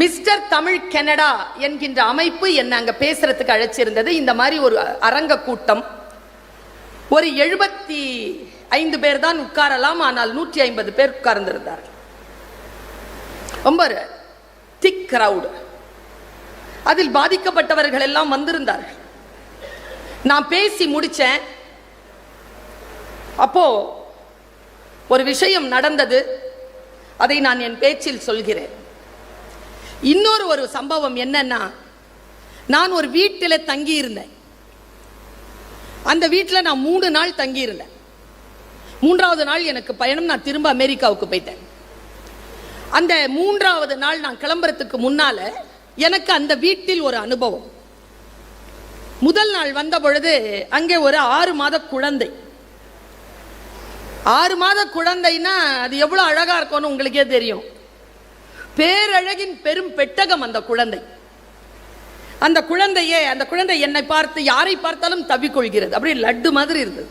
Mister Tamil Canada என்கின்ற அமைப்பு என்னை அங்கே பேசுறதுக்கு அழைச்சிருந்தது. இந்த மாதிரி ஒரு அரங்க கூட்டம். ஒரு எழுபத்தி ஐந்து பேர் தான் உட்காரலாம் ஆனால் நூற்றி ஐம்பது பேர் உட்கார்ந்திருந்தார்கள். ரொம்ப திக் கிரவுடு அதில் பாதிக்கப்பட்டவர்கள் எல்லாம் வந்திருந்தார்கள். நான் பேசி முடித்தேன் அப்போ ஒரு விஷயம் நடந்தது. அதை நான் என் பேச்சில் சொல்கிறேன். இன்னொரு ஒரு சம்பவம் என்னன்னா நான் ஒரு வீட்டில் தங்கியிருந்தேன். அந்த வீட்டில் நான் மூணு நாள் தங்கியிருந்தேன். மூன்றாவது நாள் எனக்கு பயணம் நான் திரும்ப அமெரிக்காவுக்கு போயிட்டேன். அந்த மூன்றாவது நாள் நான் கிளம்புறதுக்கு முன்னால எனக்கு அந்த வீட்டில் ஒரு அனுபவம். முதல் நாள் வந்த பொழுது அங்கே ஒரு ஆறு மாத குழந்தை. ஆறு மாத குழந்தைன்னா அது எவ்வளோ அழகாக இருக்கும்னு உங்களுக்கே தெரியும். பேரழகின் பெரும் பெட்டகம் அந்த குழந்தை. அந்த குழந்தையே அந்த குழந்தை என்னை பார்த்து யாரை பார்த்தாலும் தவிக்கொள்கிறது. அப்படியே லட்டு மாதிரி இருந்தது.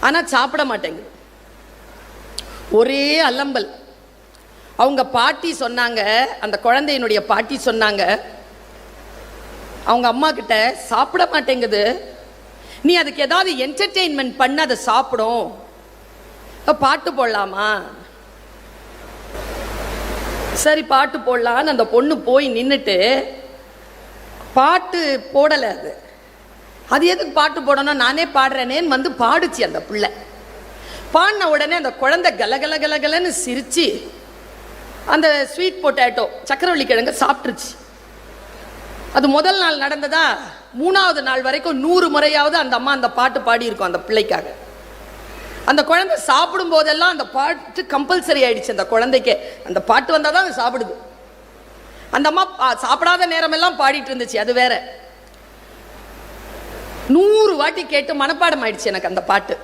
ஆனால் சாப்பிட மாட்டேங்குது. ஒரே அலம்பல். அவங்க பாட்டி சொன்னாங்க அந்த குழந்தையினுடைய பாட்டி சொன்னாங்க அவங்க அம்மா கிட்ட சாப்பிட மாட்டேங்குது. நீ அதுக்கு ஏதாவது என்டர்டெயின்மெண்ட் பண்ண அதை சாப்பிடும். பாட்டு போடலாமா? சரி பாட்டு போடலான்னு அந்த பொண்ணு போய் நின்றுட்டு பாட்டு போடலை அது. அது எதுக்கு பாட்டு போடணும்? நானே பாடுறேனேன்னு வந்து பாடுச்சு அந்த பிள்ளை. பாடின உடனே அந்த குழந்தை கலகல கலகலன்னு சிரித்து அந்த ஸ்வீட் பொட்டேட்டோ சக்கரவள்ளி கிழங்கு சாப்பிட்ருச்சு அது முதல் நாள் நடந்ததா? மூணாவது நாள் வரைக்கும் நூறு முறையாவது அந்த அம்மா அந்த பாட்டு பாடியிருக்கோம் அந்த பிள்ளைக்காக. அந்த குழந்தை சாப்பிடும் போதெல்லாம் அந்த பாட்டு கம்பல்சரி ஆயிடுச்சு அந்த குழந்தைக்கே. அந்த பாட்டு வந்தால் தான் அது சாப்பிடுது. அந்த அம்மா சாப்பிடாத நேரமெல்லாம் பாடிட்டு இருந்துச்சு அது வேற. நூறு வாட்டி கேட்டு மனப்பாடம் ஆயிடுச்சு எனக்கு அந்த பாட்டு.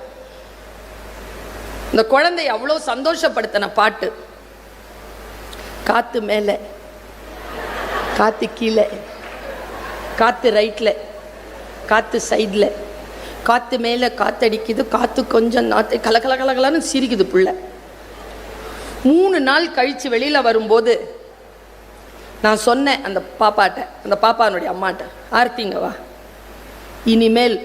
இந்த குழந்தை அவ்வளோ சந்தோஷப்படுத்தின பாட்டு. காத்து மேலே காத்து கீழே காத்து ரைட்ல காத்து சைடில் காற்று மேலே காத்தடிக்குது காற்று கொஞ்சம் நாத்து கலகல கலகலன்னு சிரிக்குது புள்ள. மூணு நாள் கழிச்சு வெளியில் வரும்போது நான் சொன்னேன் அந்த பாப்பாட்ட அந்த பாப்பானுடைய அம்மாட்ட ஆர்த்திங்க வா. இனிமேல்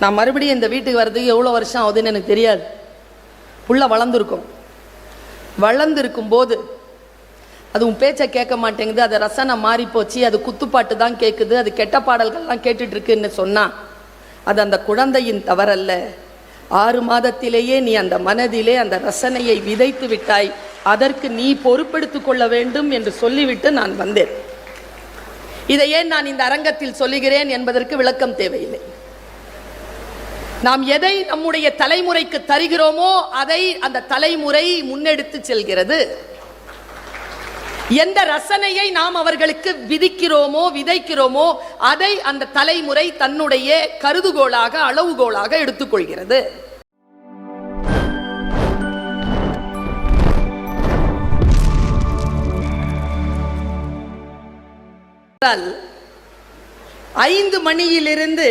நான் மறுபடியும் இந்த வீட்டுக்கு வர்றதுக்கு எவ்வளோ வருஷம் ஆகுதுன்னு எனக்கு தெரியாது. புள்ள வளர்ந்துருக்கும். வளர்ந்துருக்கும் போது அது உன் பேச்சை கேட்க மாட்டேங்குது அது ரசனை மாறி போச்சு அது குத்துப்பாட்டு தான் கேட்குது அது கெட்ட பாடல்கள்லாம் கேட்டுட்ருக்குன்னு சொன்னால் அது அந்த குழந்தையின் தவறல்ல. ஆறு மாதத்திலேயே நீ அந்த மனதிலே அந்த ரசனையை விதைத்து விட்டாய். அதற்கு நீ பொறுப்பெடுத்து கொள்ள வேண்டும் என்று சொல்லிவிட்டு நான் வந்தேன். இதை ஏன் நான் இந்த அரங்கத்தில் சொல்லுகிறேன் என்பதற்கு விளக்கம் தேவையில்லை. நாம் எதை நம்முடைய தலைமுறைக்கு தருகிறோமோ அதை அந்த தலைமுறை முன்னெடுத்து செல்கிறது. எந்த ரசனையை நாம் அவர்களுக்கு விதிக்கிறோமோ விதைக்கிறோமோ அதை அந்த தலைமுறை தன்னுடைய கருதுகோளாக அளவுகோலாக எடுத்துக்கொள்கிறது. ஐந்து மணியிலிருந்து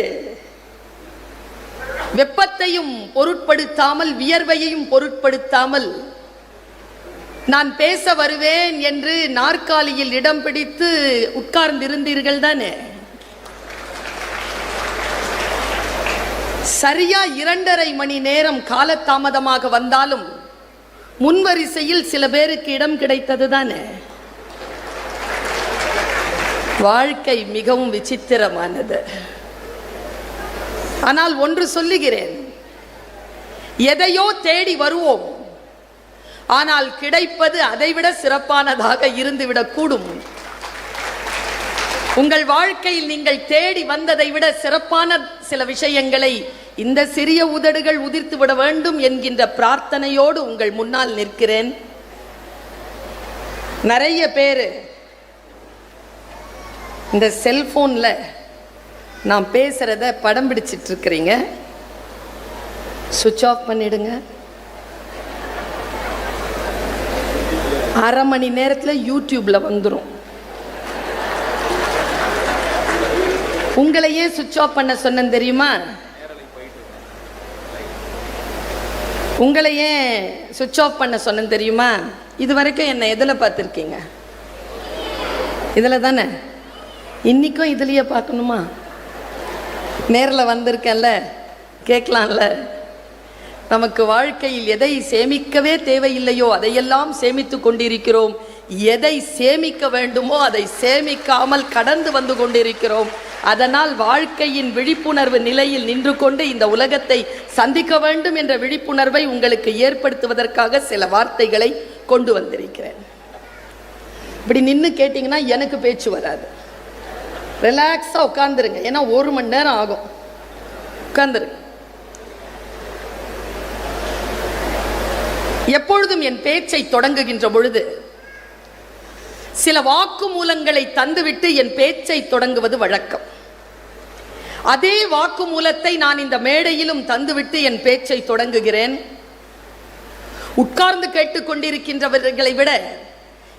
வெப்பத்தையும் பொருட்படுத்தாமல் வியர்வையையும் பொருட்படுத்தாமல் நான் பேச வருவேன் என்று நாற்காலியில் இடம் பிடித்து உட்கார்ந்திருந்தீர்கள் தானே சரியா இரண்டரை மணி நேரம் காலதாமதமாக வந்தாலும் முன்வரிசையில் சில பேருக்கு இடம் கிடைத்தது தானே வாழ்க்கை மிகவும் விசித்திரமானது. ஆனால் ஒன்று சொல்லுகிறேன். எதையோ தேடி வருவோம். ஆனால் கிடைப்பது அதைவிட சிறப்பானதாக இருந்துவிடக் கூடும். உங்கள் வாழ்க்கையில் நீங்கள் தேடி வந்ததை விட சிறப்பான சில விஷயங்களை இந்த சிறிய உதடுகள் உதிர்த்து விட வேண்டும் என்கின்ற பிரார்த்தனையோடு உங்கள் முன்னால் நிற்கிறேன். நிறைய பேர் இந்த செல்போன்ல நான் பேசுறத படம் பிடிச்சிட்டு இருக்கிறீங்க. சுவிட்ச் ஆஃப் பண்ணிடுங்க. அரை மணி நேரத்தில் யூடியூப்பில் வந்துடும் உங்களையே சுவிட்ச் ஆஃப் பண்ண சொன்னேன் தெரியுமா? உங்களையே சுவிட்ச் ஆஃப் பண்ண சொன்னேன் தெரியுமா? இது வரைக்கும் என்னை எதில் பார்த்துருக்கீங்க? இதில் தானே? இன்றைக்கும் இதுலேயே பார்க்கணுமா? நேரில் வந்திருக்கேன்ல? கேட்கலாம்ல? நமக்கு வாழ்க்கையில் எதை சேமிக்கவே தேவையில்லையோ அதையெல்லாம் சேமித்து கொண்டிருக்கிறோம். எதை சேமிக்க வேண்டுமோ அதை சேமிக்காமல் கடந்து வந்து கொண்டிருக்கிறோம். அதனால் வாழ்க்கையின் விழிப்புணர்வு நிலையில் நின்று கொண்டு இந்த உலகத்தை சந்திக்க வேண்டும் என்ற விழிப்புணர்வை உங்களுக்கு ஏற்படுத்துவதற்காக சில வார்த்தைகளை கொண்டு வந்திருக்கிறேன். இப்படி நின்று கேட்டிங்கன்னா எனக்கு பேச்சு வராது. ரிலாக்ஸாக உட்காந்துருங்க ஏன்னா ஒரு மணி நேரம் ஆகும். உட்காந்துருங்க எப்பொழுதும் என் பேச்சை தொடங்குகின்ற பொழுது சில வாக்குமூலங்களை தந்துவிட்டு என் பேச்சை தொடங்குவது வழக்கம். அதே வாக்குமூலத்தை நான் இந்த மேடையிலும் தந்துவிட்டு என் பேச்சை தொடங்குகிறேன். உட்கார்ந்து கேட்டுக்கொண்டிருக்கின்றவர்களை விட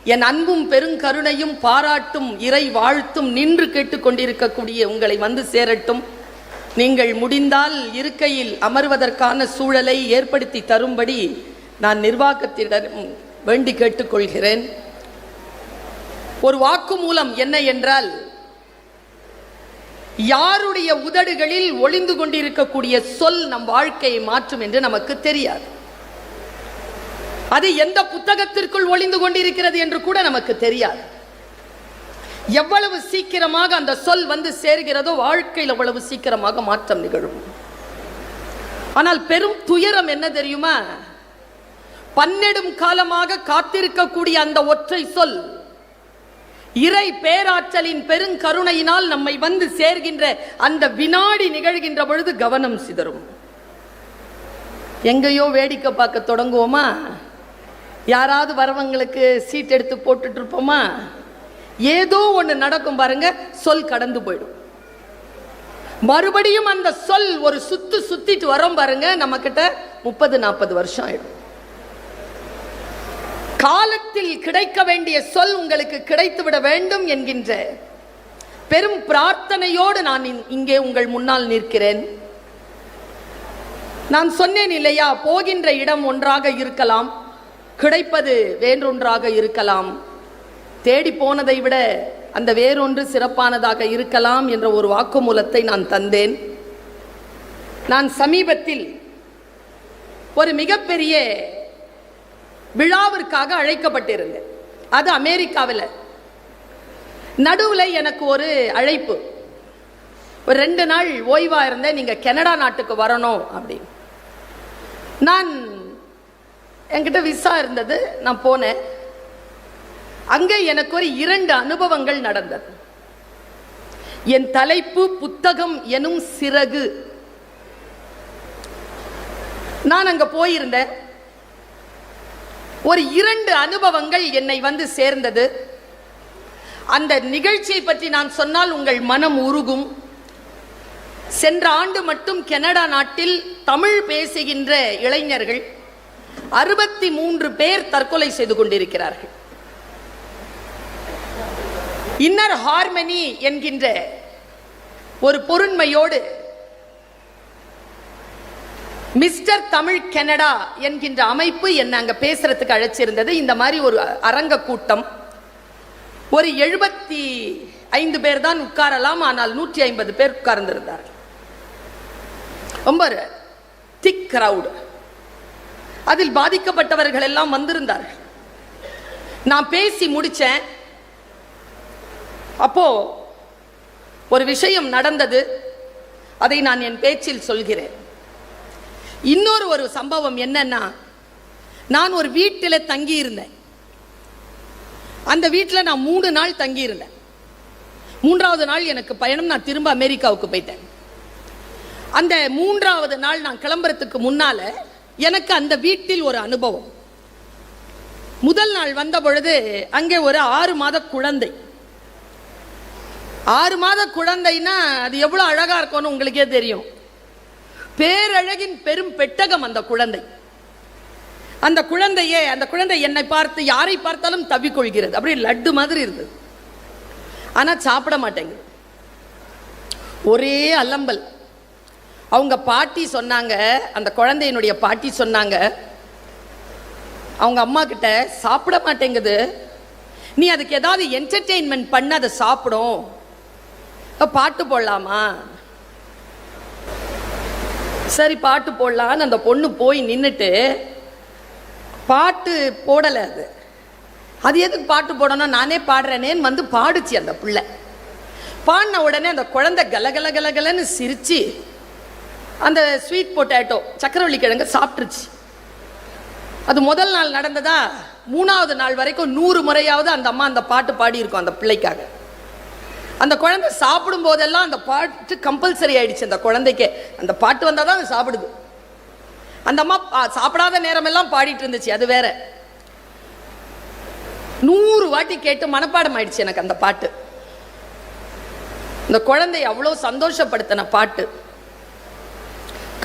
என் அன்பும் பெருங்கருணையும் பாராட்டும் இறை வாழ்த்தும் நின்று கேட்டுக்கொண்டிருக்கக்கூடிய உங்களை வந்து சேரட்டும். நீங்கள் முடிந்தால் இருக்கையில் அமர்வதற்கான சூழலை ஏற்படுத்தி தரும்படி நான் நிர்வாகத்திடம் வேண்டி கேட்டுக்கொள்கிறேன். ஒரு வாக்குமூலம் என்ன என்றால் யாருடைய உதடுகளில் ஒளிந்து கொண்டிருக்கக்கூடிய சொல் நம் வாழ்க்கையை மாற்றும் என்று நமக்கு தெரியாது. அது எந்த புத்தகத்திற்குள் ஒளிந்து கொண்டிருக்கிறது என்று கூட நமக்கு தெரியாது. எவ்வளவு சீக்கிரமாக அந்த சொல் வந்து சேர்கிறதோ வாழ்க்கையில் அவ்வளவு சீக்கிரமாக மாற்றம் நிகழும். ஆனால் பெரும் துயரம் என்ன தெரியுமா? பன்னெடும் காலமாக காத்திருக்கக்கூடிய அந்த ஒற்றை சொல் இறை பேராற்றலின் பெருங்கருணையினால் நம்மை வந்து சேர்கின்ற அந்த வினாடி நிகழ்கின்ற பொழுது கவனம் சிதறும். எங்கேயோ வேடிக்கை பார்க்க தொடங்குவோமா? யாராவது வரவங்களுக்கு சீட் எடுத்து போட்டுட்டு இருப்போமா? ஏதோ ஒன்று நடக்கும் பாருங்க சொல் கடந்து போயிடும். மறுபடியும் அந்த சொல் ஒரு சுத்து சுத்திட்டு வரோம் பாருங்க நம்ம கிட்ட முப்பது நாற்பது வருஷம் ஆயிடும். காலத்தில் கிடைக்க வேண்டிய சொல் உங்களுக்கு கிடைத்து விட வேண்டும் என்கின்ற பெரும் பிரார்த்தனையோடு நான் இங்கே உங்கள் முன்னால் நிற்கிறேன். நான் சொன்னேன் இல்லையா போகின்ற இடம் ஒன்றாக இருக்கலாம் கிடைப்பது வேறொன்றாக இருக்கலாம் தேடி போனதை விட அந்த வேறொன்று சிறப்பானதாக இருக்கலாம் என்ற ஒரு வாக்குமூலத்தை நான் தந்தேன். நான் சமீபத்தில் ஒரு மிகப்பெரிய விழாவிற்காக அழைக்கப்பட்டிருந்தேன். அது அமெரிக்காவில். நடுவில் எனக்கு ஒரு அழைப்பு. ஒரு ரெண்டு நாள் ஓய்வாக இருந்தேன் நீங்கள் கனடா நாட்டுக்கு வரணும் அப்படின்னு. நான் என்கிட்ட விசா இருந்தது நான் போனேன். அங்கே எனக்கு ஒரு இரண்டு அனுபவங்கள் நடந்தது. என் தலைப்பு புத்தகம் எனும் சிறகு. நான் அங்கே போயிருந்தேன். ஒரு இரண்டு அனுபவங்கள் என்னை வந்து சேர்ந்தது. அந்த நிகழ்ச்சியை பற்றி நான் சொன்னால் உங்கள் மனம் உருகும். சென்ற ஆண்டு மட்டும் கனடா நாட்டில் தமிழ் பேசுகின்ற இளைஞர்கள் அறுபத்தி மூன்று பேர் தற்கொலை செய்து கொண்டிருக்கிறார்கள். இன்னர் ஹார்மனி என்கின்ற ஒரு பொருண்மையோடு மிஸ்டர் தமிழ் கனடா என்கின்ற அமைப்பு என்னை அங்கே பேசுறதுக்கு அழைச்சிருந்தது. இந்த மாதிரி ஒரு அரங்க கூட்டம். ஒரு எழுபத்தி ஐந்து பேர் தான் உட்காரலாம் ஆனால் நூற்றி ஐம்பது பேர் உட்கார்ந்திருந்தார் ரொம்ப திக் crowd. அதில் பாதிக்கப்பட்டவர்கள் எல்லாம் வந்திருந்தார்கள். நான் பேசி முடித்தேன் அப்போ ஒரு விஷயம் நடந்தது. அதை நான் என் பேச்சில் சொல்கிறேன். இன்னொரு ஒரு சம்பவம் என்னன்னா நான் ஒரு வீட்டில் தங்கியிருந்தேன். அந்த வீட்டில் நான் மூணு நாள் தங்கியிருந்தேன். மூன்றாவது நாள் எனக்கு பயணம் நான் திரும்ப அமெரிக்காவுக்கு போயிட்டேன். அந்த மூன்றாவது நாள் நான் கிளம்புறதுக்கு முன்னால எனக்கு அந்த வீட்டில் ஒரு அனுபவம். முதல் நாள் வந்த பொழுது அங்கே ஒரு ஆறு மாத குழந்தை. ஆறு மாத குழந்தைன்னா அது எவ்வளோ அழகாக இருக்கும்னு உங்களுக்கே தெரியும். பேரழகின் பெரும் பெட்டகம் அந்த குழந்தை. அந்த குழந்தையே அந்த குழந்தை என்னை பார்த்து யாரை பார்த்தாலும் தவிக்கொள்கிறது. அப்படியே லட்டு மாதிரி இருந்தது. ஆனால் சாப்பிட மாட்டேங்குது. ஒரே அலம்பல். அவங்க பாட்டி சொன்னாங்க அந்த குழந்தையினுடைய பாட்டி சொன்னாங்க அவங்க அம்மா கிட்ட சாப்பிட மாட்டேங்குது. நீ அதுக்கு ஏதாவது என்டர்டெயின்மெண்ட் பண்ண அதை சாப்பிடும். பாட்டு போடலாமா? சரி பாட்டு போடலான்னு அந்த பொண்ணு போய் நின்றுட்டு பாட்டு போடலை அது. அது எதுக்கு பாட்டு போடணும்? நானே பாடுறேனேன்னு வந்து பாடுச்சு அந்த பிள்ளை. பாடின உடனே அந்த குழந்தை கலகல கலகலன்னு சிரித்து அந்த ஸ்வீட் பொட்டேட்டோ சக்கரவள்ளி கிழங்கு சாப்பிட்ருச்சு அது முதல் நாள் நடந்ததா? மூணாவது நாள் வரைக்கும் நூறு முறையாவது அந்த அம்மா அந்த பாட்டு பாடியிருக்கோம் அந்த பிள்ளைக்காக. அந்த குழந்தை சாப்பிடும் போதெல்லாம் அந்த பாட்டு கம்பல்சரி ஆயிடுச்சு அந்த குழந்தைக்கே. அந்த பாட்டு வந்தால் தான் அது சாப்பிடுது. அந்த அம்மா சாப்பிடாத நேரமெல்லாம் பாடிட்டு இருந்துச்சு அது வேற. நூறு வாட்டி கேட்டு மனப்பாடம் ஆயிடுச்சு எனக்கு அந்த பாட்டு. இந்த குழந்தை அவ்வளோ சந்தோஷப்படுத்தின பாட்டு.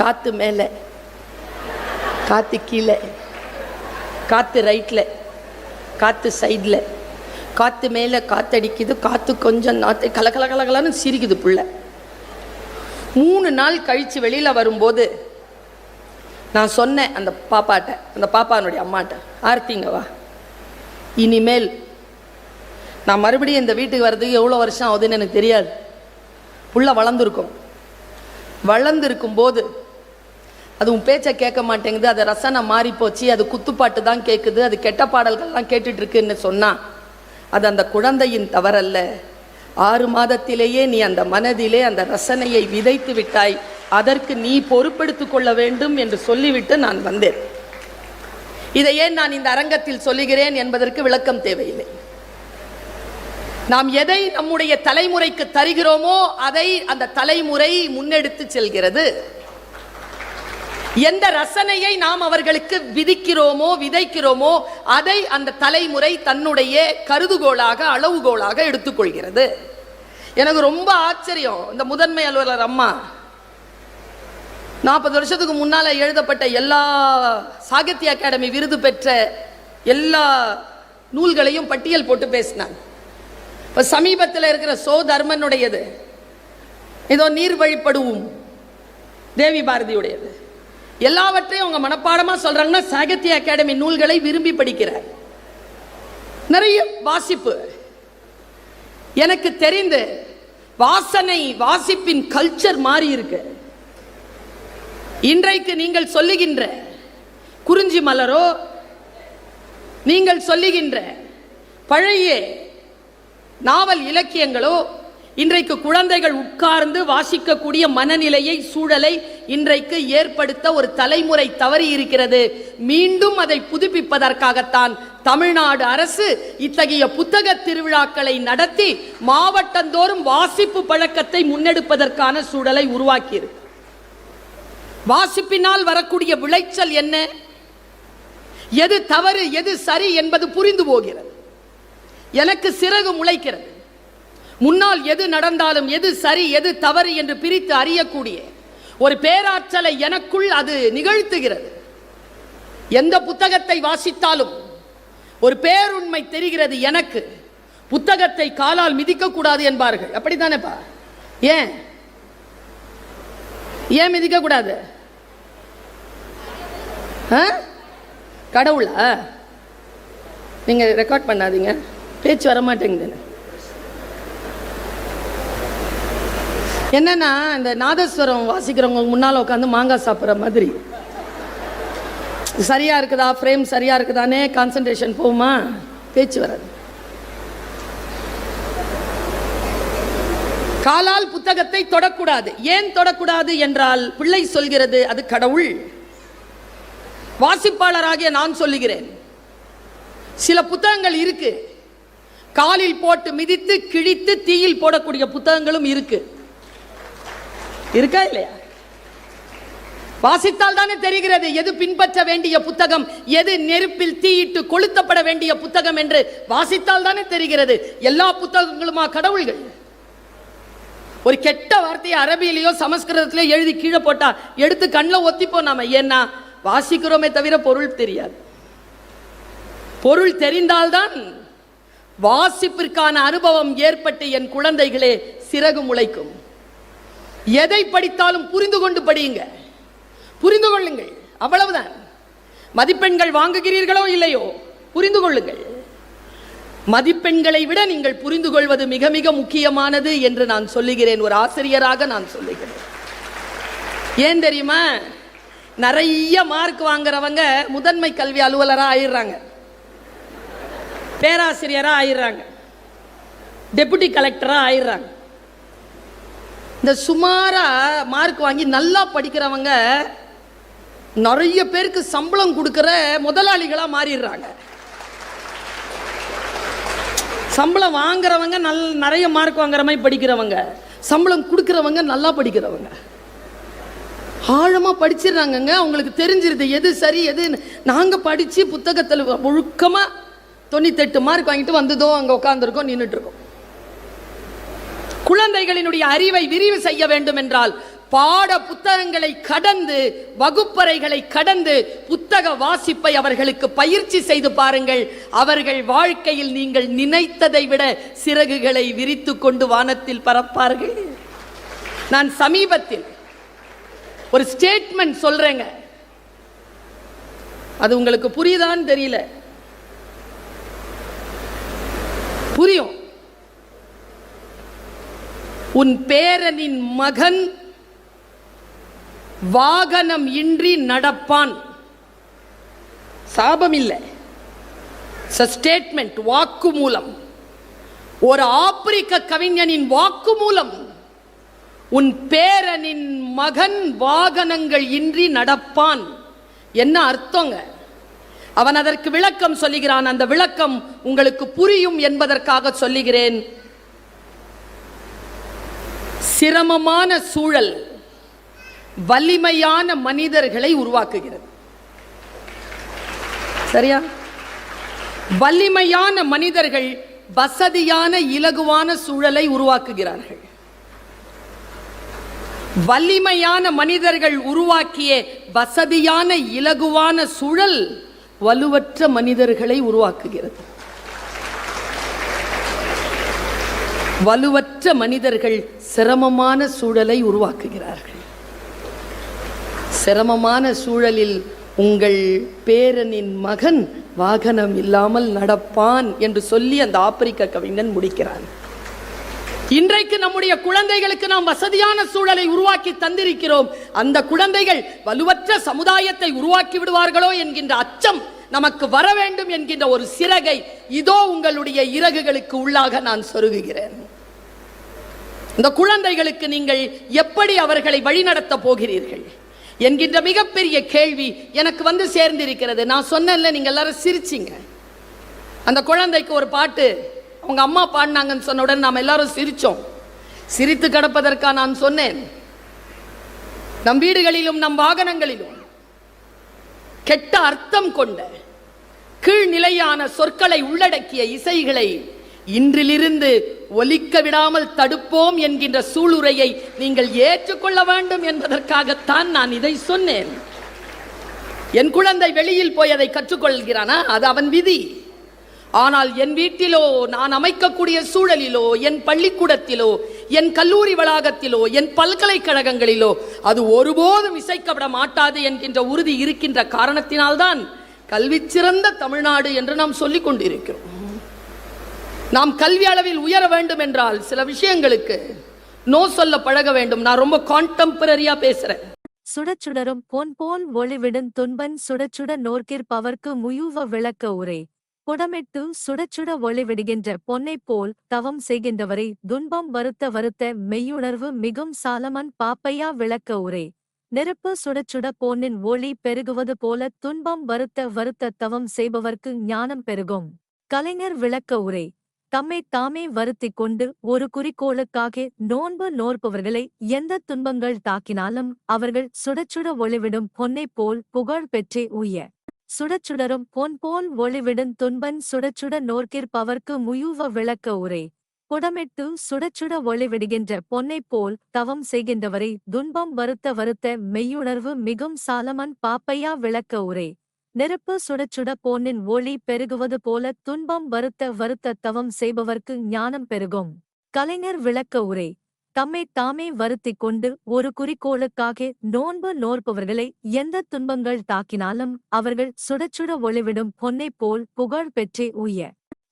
காத்து மேலே காத்து கீழே காத்து ரைட்ல காத்து சைடில் காற்று மேலே காத்தடிக்குது காற்று கொஞ்சம் நாத்து கலகல கலகலன்னு சிரிக்குது புள்ள. மூணு நாள் கழிச்சு வெளியில் வரும்போது நான் சொன்னேன் அந்த பாப்பாட்ட அந்த பாப்பானுடைய அம்மாட்ட ஆர்த்திங்க வா. இனிமேல் நான் மறுபடியும் இந்த வீட்டுக்கு வர்றதுக்கு எவ்வளோ வருஷம் ஆகுதுன்னு எனக்கு தெரியாது. புள்ள வளர்ந்துருக்கும். வளர்ந்துருக்கும் போது அது உன் பேச்சை கேட்க மாட்டேங்குது அது ரசனை மாறி போச்சு அது குத்துப்பாட்டு தான் கேட்குது அது கெட்ட பாடல்கள்லாம் கேட்டுட்ருக்குன்னு சொன்னால் அது அந்த குழந்தையின் தவறல்ல. ஆறு மாதத்திலேயே நீ அந்த மனதிலே அந்த ரசனையை விதைத்து விட்டாய். அதற்கு நீ பொறுப்பெடுத்து கொள்ள வேண்டும் என்று சொல்லிவிட்டு நான் வந்தேன். இதை ஏன் நான் இந்த அரங்கத்தில் சொல்லுகிறேன் என்பதற்கு விளக்கம் தேவையில்லை. நாம் எதை நம்முடைய தலைமுறைக்கு தருகிறோமோ அதை அந்த தலைமுறை முன்னெடுத்து செல்கிறது. எந்த ரசனையை நாம் அவர்களுக்கு விதிக்கிறோமோ விதைக்கிறோமோ அதை அந்த தலைமுறை தன்னுடைய கருதுகோளாக அளவுகோலாக எடுத்துக்கொள்கிறது. எனக்கு ரொம்ப ஆச்சரியம் இந்த முதன்மை அலுவலர் அம்மா. நாற்பது வருஷத்துக்கு முன்னால் எழுதப்பட்ட எல்லா சாகித்ய அகாடமி விருது பெற்ற எல்லா நூல்களையும் பட்டியல் போட்டு பேசினாங்க. இப்போ சமீபத்தில் இருக்கிற சோ தர்மனுடையது. ஏதோ நீர் வழிபடுவோம் தேவி பாரதியுடையது. எல்லாவற்றையும் அவங்க மனப்பாடமா சொல்றாங்கன்னா சாகித்ய அகாடமி நூல்களை விரும்பி படிக்கிறார். நிறைய வாசிப்பு. எனக்கு தெரிந்து வாசனை வாசிப்பின் கல்ச்சர் மாறி இருக்கு. இன்றைக்கு நீங்கள் சொல்லுகின்ற குறிஞ்சி மலரோ நீங்கள் சொல்லுகின்ற பழைய நாவல் இலக்கியங்களோ இன்றைக்கு குழந்தைகள் உட்கார்ந்து வாசிக்கக்கூடிய மனநிலையை சூழலை இன்றைக்கு ஏற்படுத்த ஒரு தலைமுறை தவறி இருக்கிறது மீண்டும் அதை புதுப்பிப்பதற்காகத்தான் தமிழ்நாடு அரசு இத்தகைய புத்தக திருவிழாக்களை நடத்தி மாவட்டந்தோறும் வாசிப்பு பழக்கத்தை முன்னெடுப்பதற்கான சூழலை உருவாக்கியிருக்கு. வாசிப்பினால் வரக்கூடிய விளைச்சல் என்ன? எது தவறு எது சரி என்பது புரிந்து போகிறது. எனக்கு சிறகு முளைக்கிறது. முன்னால் எது நடந்தாலும் எது சரி எது தவறு என்று பிரித்து அறியக்கூடிய ஒரு பேராற்றலை எனக்குள் அது நிகழ்த்துகிறது. எந்த புத்தகத்தை வாசித்தாலும் ஒரு பேருண்மை தெரிகிறது எனக்கு. புத்தகத்தை காலால் மிதிக்க கூடாது என்பார்கள். அப்படித்தானேப்பா? ஏன்? ஏன் மிதிக்க கூடாது ஆ? கடவுளா? நீங்க ரெக்கார்ட் பண்ணாதீங்க. பேச்சு வர என்னன்னா இந்த நாதஸ்வரம் வாசிக்கிறவங்க முன்னால் உட்காந்து மாங்காய் சாப்பிட்ற மாதிரி. சரியா இருக்குதா? ஃப்ரேம் சரியா இருக்குதானே? கான்சன்ட்ரேஷன் போகுமா? பேச்சு வராது. காலால் புத்தகத்தை தொடக்கூடாது. ஏன் தொடக்கூடாது என்றால் பிள்ளை சொல்கிறது அது கடவுள். வாசிப்பாளராகிய நான் சொல்லுகிறேன். சில புத்தகங்கள் இருக்கு. காலில் போட்டு மிதித்து கிழித்து தீயில் போடக்கூடிய புத்தகங்களும் இருக்குது இருக்கா இல்லையா? வாசித்தால் தானே தெரிகிறது எது பின்பற்ற வேண்டிய புத்தகம் எது நெருப்பில் தீயிட்டு கொளுத்தப்பட வேண்டிய புத்தகம் என்று வாசித்தால் தானே தெரிகிறது. எல்லா புத்தகங்களுமா கடவுள்கள்? ஒரு கெட்ட வார்த்தையை அரபியிலேயோ சமஸ்கிருதத்திலேயோ எழுதி கீழே போட்டா எடுத்து கண்ணில் ஒத்திப்போம் நாம. ஏன்னா வாசிக்கிறோமே தவிர பொருள் தெரியாது. பொருள் தெரிந்தால்தான் வாசிப்பிற்கான அனுபவம் ஏற்பட்டு என் குழந்தைகளே சிறகு முளைக்கும். எதை படித்தாலும் புரிந்து கொண்டு படியுங்க. புரிந்து கொள்ளுங்கள். அவ்வளவுதான். மதிப்பெண்கள் வாங்குகிறீர்களோ இல்லையோ புரிந்து கொள்ளுங்கள். மதிப்பெண்களை விட நீங்கள் புரிந்து கொள்வது மிக மிக முக்கியமானது என்று நான் சொல்லுகிறேன். ஒரு ஆசிரியராக நான் சொல்லுகிறேன். ஏன் தெரியுமா? நிறைய மார்க் வாங்குறவங்க முதன்மை கல்வி அலுவலராக ஆயிடுறாங்க. பேராசிரியராக ஆயிடுறாங்க. டெபுட்டி கலெக்டராக ஆயிடுறாங்க. இந்த சுமாராக மார்க் வாங்கி நல்லா படிக்கிறவங்க நிறைய பேருக்கு சம்பளம் கொடுக்குற முதலாளிகளாக மாறிடுறாங்க. சம்பளம் வாங்குறவங்க நல் நிறைய மார்க் வாங்குற மாதிரி படிக்கிறவங்க. சம்பளம் கொடுக்குறவங்க நல்லா படிக்கிறவங்க. ஆழமாக படிச்சிடுறாங்கங்க. அவங்களுக்கு தெரிஞ்சிருது எது சரி எது நாங்கள் படித்து புத்தகத்தில் ஒழுக்கமாக தொண்ணூத்தெட்டு மார்க் வாங்கிட்டு வந்ததோ அங்கே உட்காந்துருக்கோம் நின்றுட்டுருக்கோம் குழந்தைகளினுடைய அறிவை விரிவு செய்ய வேண்டும் என்றால் பாட புத்தகங்களை கடந்து வகுப்பறைகளை கடந்து புத்தக வாசிப்பை அவர்களுக்கு பயிற்சி செய்து பாருங்கள். அவர்கள் வாழ்க்கையில் நீங்கள் நினைத்ததை விட சிறகுகளை விரித்து கொண்டு வானத்தில் பறப்பார்கள். நான் சமீபத்தில் ஒரு ஸ்டேட்மெண்ட் சொல்றேங்க. அது உங்களுக்கு புரியுதான்னு தெரியல. புரியும். உன் பேரனின் மகன் வாகனம் இன்றி நடப்பான். சாபம் இல்லை ஸ்டேட்மெண்ட் வாக்கு மூலம் ஒரு ஆப்பிரிக்க கவிஞனின் வாக்கு மூலம் உன் பேரனின் மகன் வாகனங்கள் இன்றி நடப்பான். என்ன அர்த்தங்க? அவன் அதற்கு விளக்கம் சொல்லுகிறான். அந்த விளக்கம் உங்களுக்கு புரியும் என்பதற்காக சொல்லுகிறேன். சிரமமான சூழல் வலிமையான மனிதர்களை உருவாக்குகிறது. சரியா? வலிமையான மனிதர்கள் வசதியான இலகுவான சூழலை உருவாக்குகிறார்கள். வலிமையான மனிதர்கள் உருவாக்கிய வசதியான இலகுவான சூழல் வலுவற்ற மனிதர்களை உருவாக்குகிறது. வலுவற்ற மனிதர்கள் சிரமமான சூழலை உருவாக்குகிறார்கள். சிரமமான சூழலில் உங்கள் பேரனின் மகன் வாகனம் இல்லாமல் நடப்பான் என்று சொல்லி அந்த ஆப்பிரிக்க கவிஞன் முடிக்கிறான். இன்றைக்கு நம்முடைய குழந்தைகளுக்கு நாம் வசதியான சூழலை உருவாக்கி தந்திருக்கிறோம். அந்த குழந்தைகள் வலுவற்ற சமுதாயத்தை உருவாக்கி விடுவார்களோ என்கின்ற அச்சம் நமக்கு வர வேண்டும் என்கின்ற ஒரு சிறகை இதோ உங்களுடைய இறகுகளுக்கு உள்ளாக நான் சொருகுகிறேன். அந்த குழந்தைகளுக்கு நீங்கள் எப்படி அவர்களை வழிநடத்த போகிறீர்கள்? என்கின்ற மிகப்பெரிய கேள்வி எனக்கு வந்து சேர்ந்திருக்கிறது. நான் சொன்னேன்ல நீங்கள் எல்லாரும் சிரிச்சிங்க. அந்த குழந்தைக்கு ஒரு பாட்டு அவங்க அம்மா பாடினாங்கன்னு சொன்ன உடனே நாம் எல்லாரும் சிரித்தோம் சிரித்து கிடப்பதற்காக நான் சொன்னேன். நம் வீடுகளிலும் நம் வாகனங்களிலும் கெட்ட அர்த்தம் கொண்ட கீழ்நிலையான சொற்களை உள்ளடக்கிய இசைகளை இன்றிலிருந்து ஒலிக்க விடாமல் தடுப்போம் என்கின்ற சூளுரையை நீங்கள் ஏற்றுக்கொள்ள வேண்டும் என்பதற்காகத்தான் நான் இதை சொன்னேன். என் குழந்தை வெளியில் போய் அதை கற்றுக்கொள்கிறானா? அது அவன் விதி. ஆனால் என் வீட்டிலோ நான் அமைக்கக்கூடிய சூழலிலோ என் பள்ளிக்கூடத்திலோ என் கல்லூரி வளாகத்திலோ என் பல்கலைக்கழகங்களிலோ அது ஒருபோதும் இசைக்கப்பட மாட்டாது என்கின்ற உறுதி இருக்கின்ற காரணத்தினால்தான் கல்வி சிறந்த தமிழ்நாடு என்று நாம் சொல்லிக் கொண்டிருக்கிறோம். நாம் கல்வி அளவில் உயர வேண்டும் என்றால் சில விஷயங்களுக்கு நோ சொல்ல பழக வேண்டும். நான் ரொம்ப கான்டெம்பரரியா பேசுறேன். சுடச்சுடரும் பொன் போல் ஒளிவிடும் துன்பன் சுடச்சுட நோர்கிற்பவர்க்கு முயூவ முயுவ விளக்க உரை. புடமிட்டு சுடச்சுட ஒளிவிடுகின்ற பொன்னைப் போல் தவம் செய்கின்றவரை துன்பம் வருத்த வருத்த மெய்யுணர்வு மிகும் சாலமன் பாப்பையா விளக்க உரை. நெருப்பு சுடச்சுட பொன்னின் ஒளி பெருகுவது போல துன்பம் வருத்த வருத்த தவம் செய்பவர்க்கு ஞானம் பெருகும். கலைஞர் விளக்க உரை. தம்மை தாமே வருத்திக் கொண்டு ஒரு குறிக்கோளுக்காக நோன்பு நோற்பவர்களை எந்த துன்பங்கள் தாக்கினாலும் அவர்கள் சுடச்சுட ஒளிவிடும் பொன்னைப் போல் புகழ் பெற்றே உய சுடச்சுடரும் பொன் போல் ஒளிவிடும் துன்பன் சுடச்சுட நோர்க்கிற்பவர்க்கு முயூவ விளக்க உரை. புடமிட்டு சுடச்சுட ஒளிவிடுகின்ற பொன்னைப் போல் தவம் செய்கின்றவரை துன்பம் வருத்த வருத்த மெய்யுணர்வு மிகும் சாலமன் பாப்பையா விளக்க உரை. நெருப்பு சுடச்சுட பொன்னின் ஒளி பெருகுவது போல துன்பம் வருத்த வருத்த தவம் செய்பவர்க்கு ஞானம் பெருகும். கலைஞர் விளக்க உரை. தம்மை தாமே வருத்திக் கொண்டு ஒரு குறிக்கோளுக்காக நோன்பு நோற்பவர்களை எந்த துன்பங்கள் தாக்கினாலும் அவர்கள் சுடச்சுட ஒளிவிடும் பொன்னைப் போல் புகழ் பெற்றே உய்ய.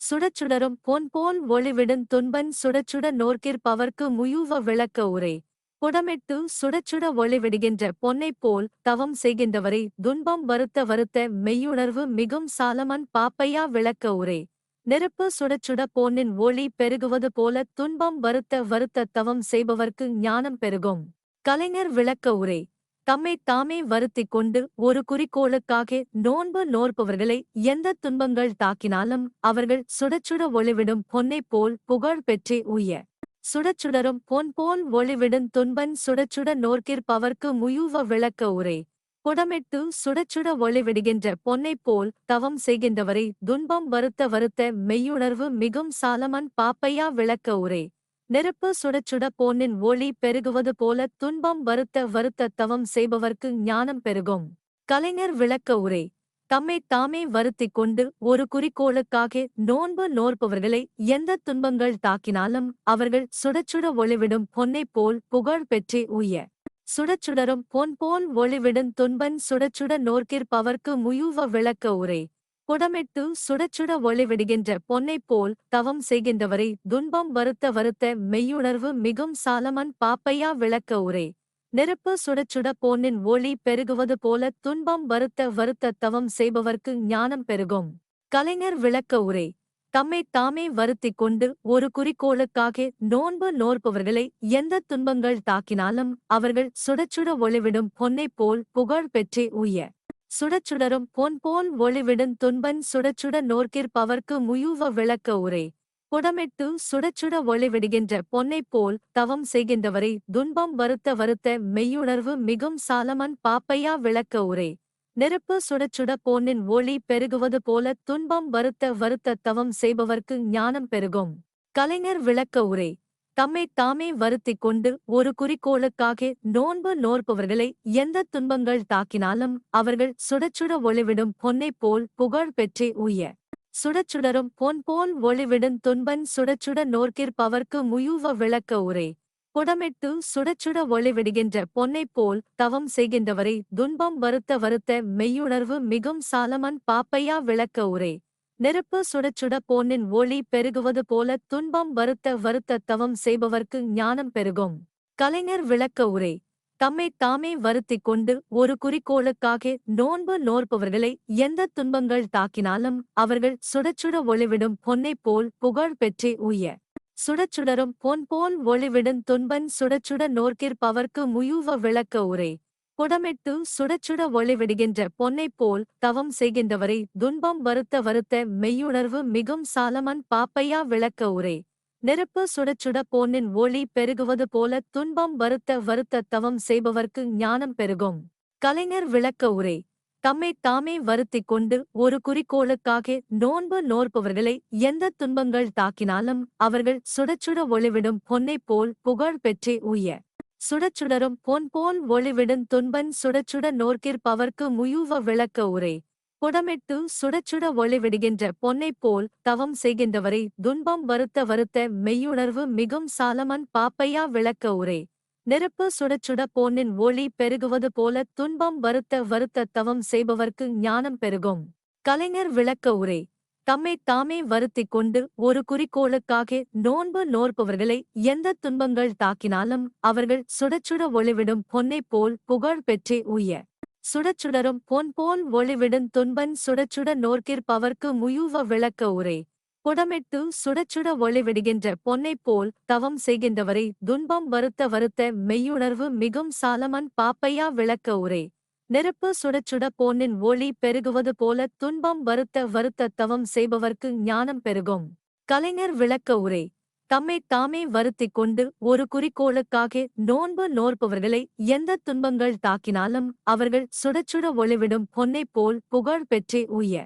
சுடச்சுடரும் பொன் போல் ஒளிவிடும் துன்பன் சுடச்சுட நோர்க்கிற்பவர்க்கு முயூவ விளக்க உரை. புடமிட்டு சுடச்சுட ஒளிவிடுகின்ற பொன்னைப் போல் தவம் செய்கின்றவரை துன்பம் வருத்த வருத்த மெய்யுணர்வு மிகும் சாலமன் பாப்பையா விளக்க உரை. நெருப்பு சுடச்சுட பொன்னின் ஒளி பெருகுவது போல துன்பம் வருத்த வருத்த தவம் செய்பவர்க்கு ஞானம் பெருகும். கலைஞர் விளக்க உரை. தம்மை தாமே வருத்திக் கொண்டு ஒரு குறிக்கோளுக்காக நோன்பு நோற்பவர்களை எந்த துன்பங்கள் தாக்கினாலும் அவர்கள் சுடச்சுட ஒளிவிடும் பொன்னைப் போல் புகழ் பெற்றே உய்ய. சுடச்சுடரும் பொன் போல் ஒளிவிடும் துன்பன் சுடச்சுட நோர்க்கிற்பவர்க்கு முயூவ விளக்க உரை. புடமிட்டு சுடச்சுட ஒளிவிடுகின்ற பொன்னைப் போல் தவம் செய்கின்றவரை துன்பம் வருத்த வருத்த மெய்யுணர்வு மிகும் சாலமன் பாப்பையா விளக்க உரை. நெருப்பு சுடச்சுட பொன்னின் ஒளி பெருகுவது போல துன்பம் வருத்த வருத்த தவம் செய்பவர்க்கு ஞானம் பெருகும். கலைஞர் விளக்க உரை. தம்மை தாமே வருத்திக் கொண்டு ஒரு குறிக்கோளுக்காக நோன்பு நோற்பவர்களை எந்த துன்பங்கள் தாக்கினாலும் அவர்கள் சுடச்சுட ஒளிவிடும் பொன்னைப் போல் புகழ் பெற்றே உய சுடச்சுடரும் பொன் போல் ஒளிவிடும் துன்பன் சுடச்சுட நோர்க்கிற்பவர்க்கு முயூவ விளக்க உரை. குடமிட்டு சுடச்சுட ஒளிவிடுகின்ற பொன்னைப் போல் தவம் செய்கின்றவரை துன்பம் வருத்த வருத்த மெய்யுணர்வு மிகும் சாலமன் பாப்பையா விளக்க உரை. நெருப்பு சுடச்சுட பொன்னின் ஒளி பெருகுவது போல துன்பம் வருத்த வருத்த தவம் செய்பவர்க்கு ஞானம் பெருகும். கலைஞர் விளக்க உரை. தம்மை தாமே வருத்திக் கொண்டு ஒரு குறிக்கோளுக்காக நோன்பு நோற்பவர்களை எந்த துன்பங்கள் தாக்கினாலும் அவர்கள் சுடச்சுட ஒளிவிடும் பொன்னைப் போல் புகழ் பெற்றே உய்ய. சுடச்சுடரும் பொன் போல் ஒளிவிடும் துன்பன் சுடச்சுட நோர்க்கிற்பவர்க்கு முயூவ விளக்க உரை. குடமிட்டு சுடச்சுட ஒளிவிடுகின்ற பொன்னைப் போல் தவம் செய்கின்றவரை துன்பம் வருத்த வருத்த மெய்யுணர்வு மிகும் சாலமன் பாப்பையா விளக்க உரை. நெருப்பு சுடச்சுட பொன்னின் ஒளி பெருகுவது போல துன்பம் வருத்த வருத்த தவம் செய்பவர்க்கு ஞானம் பெருகும். கலைஞர் விளக்க உரை. தம்மை தாமே வருத்திக் கொண்டு ஒரு குறிக்கோளுக்காக நோன்பு நோற்பவர்களை எந்த துன்பங்கள் தாக்கினாலும் அவர்கள் சுடச்சுட ஒளிவிடும் பொன்னைப் போல் புகழ் பெற்றே உய்ய. சுடச்சுடரும் பொன் போல் ஒளிவிடும் துன்பன் சுடச்சுட நோர்க்கிற்பவர்க்கு முயூவ விளக்க உரை. புடமிட்டு சுடச்சுட ஒளிவிடுகின்ற பொன்னைப் போல் தவம் செய்கின்றவரை துன்பம் வருத்த வருத்த மெய்யுணர்வு மிகும் சாலமன் பாப்பையா விளக்க உரை. நெருப்பு சுடச்சுட பொன்னின் ஒளி பெருகுவது போல துன்பம் வருத்த வருத்த தவம் செய்பவர்க்கு ஞானம் பெருகும். கலைஞர் விளக்க உரை. தம்மை தாமே வருத்திக் கொண்டு ஒரு குறிக்கோளுக்காக நோன்பு நோற்பவர்களை எந்த துன்பங்கள் தாக்கினாலும் அவர்கள் சுடச்சுட ஒளிவிடும் பொன்னைப் போல் புகழ் பெற்றே உய சுடச்சுடரும் பொன் போல் ஒளிவிடும் துன்பன் சுடச்சுட நோர்க்கிற்பவர்க்கு முயூவ விளக்க உரை. புடமிட்டு சுடச்சுட ஒளிவிடுகின்ற பொன்னைப் போல் தவம் செய்கின்றவரை துன்பம் வருத்த வருத்த மெய்யுணர்வு மிகும் சாலமன் பாப்பையா விளக்க உரை. நெருப்பு சுடச்சுட பொன்னின் ஒளி பெருகுவது போல துன்பம் வருத்த வருத்த தவம் செய்பவர்க்கு ஞானம் பெருகும். கலைஞர் விளக்க உரை. தம்மை தாமே வருத்திக் கொண்டு ஒரு குறிக்கோளுக்காக நோன்பு நோற்பவர்களை எந்த துன்பங்கள் தாக்கினாலும் அவர்கள் சுடச்சுட ஒளிவிடும் பொன்னைப் போல் புகழ் பெற்றே உய்ய. சுடச்சுடரும் பொன் போல் ஒளிவிடும் துன்பன் சுடச்சுட நோர்க்கிற்பவர்க்கு முயூவ விளக்க உரை. புடமிட்டு சுடச்சுட ஒளிவிடுகின்ற பொன்னைப் போல் தவம் செய்கின்றவரை துன்பம் வருத்த வருத்த மெய்யுணர்வு மிகும் சாலமன் பாப்பையா விளக்க உரை. நெருப்பு சுடச்சுட பொன்னின் ஒளி பெருகுவது போல துன்பம் வருத்த வருத்த தவம் செய்பவர்க்கு ஞானம் பெருகும். கலைஞர் விளக்க உரை. தம்மை தாமே வருத்திக் கொண்டு ஒரு குறிக்கோளுக்காக நோன்பு நோற்பவர்களை எந்த துன்பங்கள் தாக்கினாலும் அவர்கள் சுடச்சுட ஒளிவிடும் பொன்னைப் போல் புகழ் பெற்றே உய்ய. சுடச்சுடரும் பொன் போல் ஒளிவிடும் துன்பன் சுடச்சுட நோர்க்கிற்பவர்க்கு முயூவ விளக்க உரை. புடமிட்டு சுடச்சுட ஒளிவிடுகின்ற பொன்னைப் போல் தவம் செய்கின்றவரை துன்பம் வருத்த வருத்த மெய்யுணர்வு மிகும் சாலமன் பாப்பையா விளக்க உரை. நெருப்பு சுடச்சுட பொன்னின் ஒளி பெருகுவது போல துன்பம் வருத்த வருத்த தவம் செய்பவர்க்கு ஞானம் பெருகும். கலைஞர் விளக்க உரை. தம்மை தாமே வருத்திக் கொண்டு ஒரு குறிக்கோளுக்காக நோன்பு நோற்பவர்களை எந்த துன்பங்கள் தாக்கினாலும் அவர்கள் சுடச்சுட ஒளிவிடும் பொன்னைப் போல் புகழ் பெற்றே உய்ய.